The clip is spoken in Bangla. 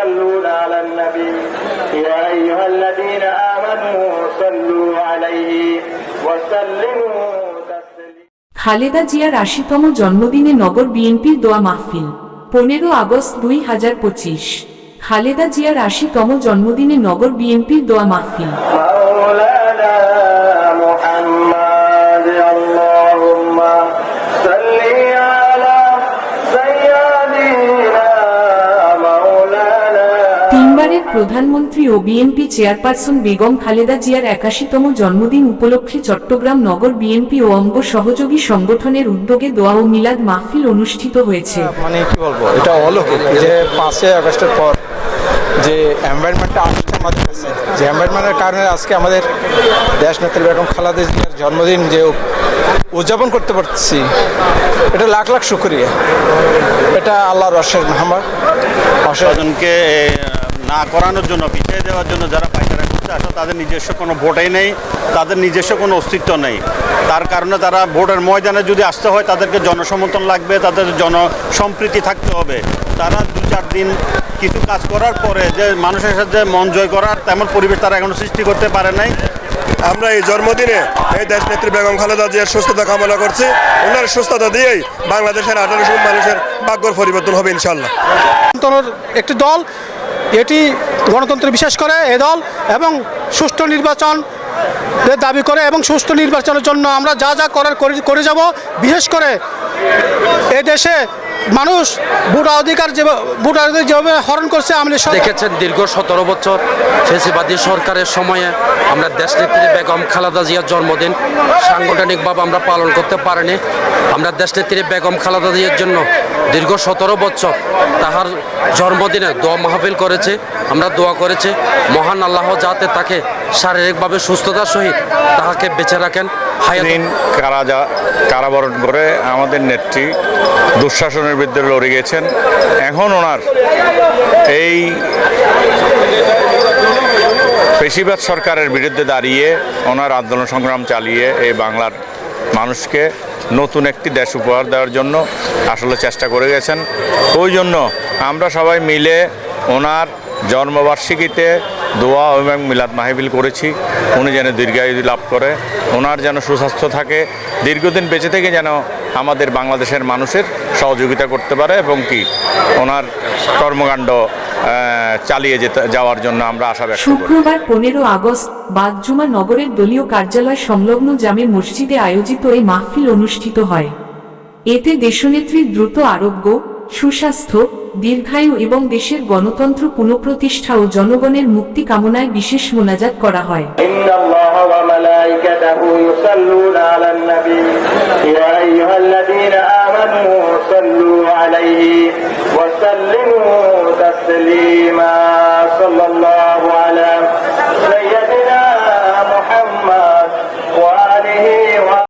يصلون على النبي يا أيها الذين آمنوا صلوا عليه وسلموا تسليما খালেদা জিয়ার আশিতম জন্মদিনে নগর বিএনপির দোয়া মাহফিল পনেরো আগস্ট দুই হাজার পঁচিশ খালেদা জিয়ার আশিতম জন্মদিনে নগর বিএনপির দোয়া মাহফিল প্রধানমন্ত্রী ও বিএনপি চেয়ারপারসন বেগম খালেদা জিয়ার একাশিতম জন্মদিন উপলক্ষে চট্টগ্রাম নগর বিএনপি ও অঙ্গ সহযোগী সংগঠনের উদ্যোগে দোয়া ও মিলাদ মাহফিল অনুষ্ঠিত হয়েছে। মানে কি বলব এটা অলৌকিক যে পাঁচই আগস্টের পর যে এনভায়রনমেন্টটা আসছে আমাদের কাছে যে এনভায়রনমেন্টের কারণে আজকে আমাদের দেশ নেত্রী বেগম খালাদা জিয়ার জন্মদিন যে উদযাপন করতে পারছি এটা লাখ লাখ শুক্রিয়া। এটা আল্লাহর অশেষ স্বজনকে না করানোর জন্য পিছিয়ে দেওয়ার জন্য যারা পায়খানা করতে আসে তাদের নিজস্ব কোনো ভোটই নেই তাদের নিজস্ব কোনো অস্তিত্ব নেই। তার কারণে তারা ভোটের ময়দানে যদি আসতে হয় তাদেরকে জনসমর্থন লাগবে তাদের জনসম্প্রীতি থাকতে হবে। তারা দু চার দিন কিছু কাজ করার পরে যে মানুষের সাথে মন জয় করার তেমন পরিবেশ তারা এখনও সৃষ্টি করতে পারে নাই। আমরা এই জন্মদিনে এই দেশ নেত্রী বেগম খালেদা জিয়ার সুস্থতা কামনা করছি। ওনার সুস্থতা দিয়েই বাংলাদেশের আঠারোশো মানুষের ভাগ্যর পরিবর্তন হবে ইনশাল্লাহ একটি দল এটি গণতন্ত্র বিশ্বাস করে এ দল এবং সুষ্ঠু নির্বাচন দাবি করে এবং সুষ্ঠু নির্বাচনের জন্য আমরা যা যা করার করে- করে যাব, বিশেষ করে এ দেশে মানুষ ভোটাধিকার যে ভোটাধিকার যেভাবে হরণ করছে আমলি দেখেছেন দীর্ঘ সতেরো বছর ফেসিবাদী সরকারের সময়ে আমরা দেশনেত্রী বেগম খালেদা জিয়ার জন্মদিন সাংগঠনিকভাবে আমরা পালন করতে পারিনি। আমরা দেশনেত্রী বেগম খালেদা জিয়ার জন্য দীর্ঘ সতেরো বছর তাহার জন্মদিনে দোয়া মাহফিল করেছে। আমরা দোয়া করেছি, মহান আল্লাহ যাতে তাকে শারীরিকভাবে সুস্থতার সহিত তাহাকে বেঁচে রাখেন। দিন কারা যা কারাবরণ করে, আমাদের নেত্রী দুঃশাসনের বিরুদ্ধে লড়ে গেছেন এখন ওনার এই পেশিবাদ সরকারের বিরুদ্ধে দাঁড়িয়ে ওনার আন্দোলন সংগ্রাম চালিয়ে এই বাংলার মানুষকে নতুন একটি দেশ উপহার দেওয়ার জন্য আসলে চেষ্টা করে গেছেন। ওই জন্য আমরা সবাই মিলে ওনার জন্মবার্ষিকীতে দোয়া এবং মিলাদ মাহবিল করেছি। উনি যেন দীর্ঘায়ু লাভ করে, ওনার যেন সুস্বাস্থ্য থাকে, দীর্ঘদিন বেঁচে থেকে যেন আমাদের বাংলাদেশের মানুষের সহযোগিতা করতে পারে এবং কি, ওনার কর্মকাণ্ড চালিয়ে যেতে, যাওয়ার জন্য আমরা আশা ব্যক্ত শুক্রবার পনেরো আগস্ট বাগজুমা নগরের দলীয় কার্যালয় সংলগ্ন জামে মসজিদে আয়োজিত এই মাহফিল অনুষ্ঠিত হয়। এতে দেশনেত্রীর দ্রুত আরোগ্য সুস্বাস্থ্য দীর্ঘায়ু এবং দেশের গণতন্ত্র পুনঃপ্রতিষ্ঠা ও জনগণের মুক্তি কামনায় বিশেষ মোনাজাত করা হয় إن الله وملائكته يصلون على النبي يا أيها الذين آمنوا صلوا عليه وسلموا تسليما صلى الله على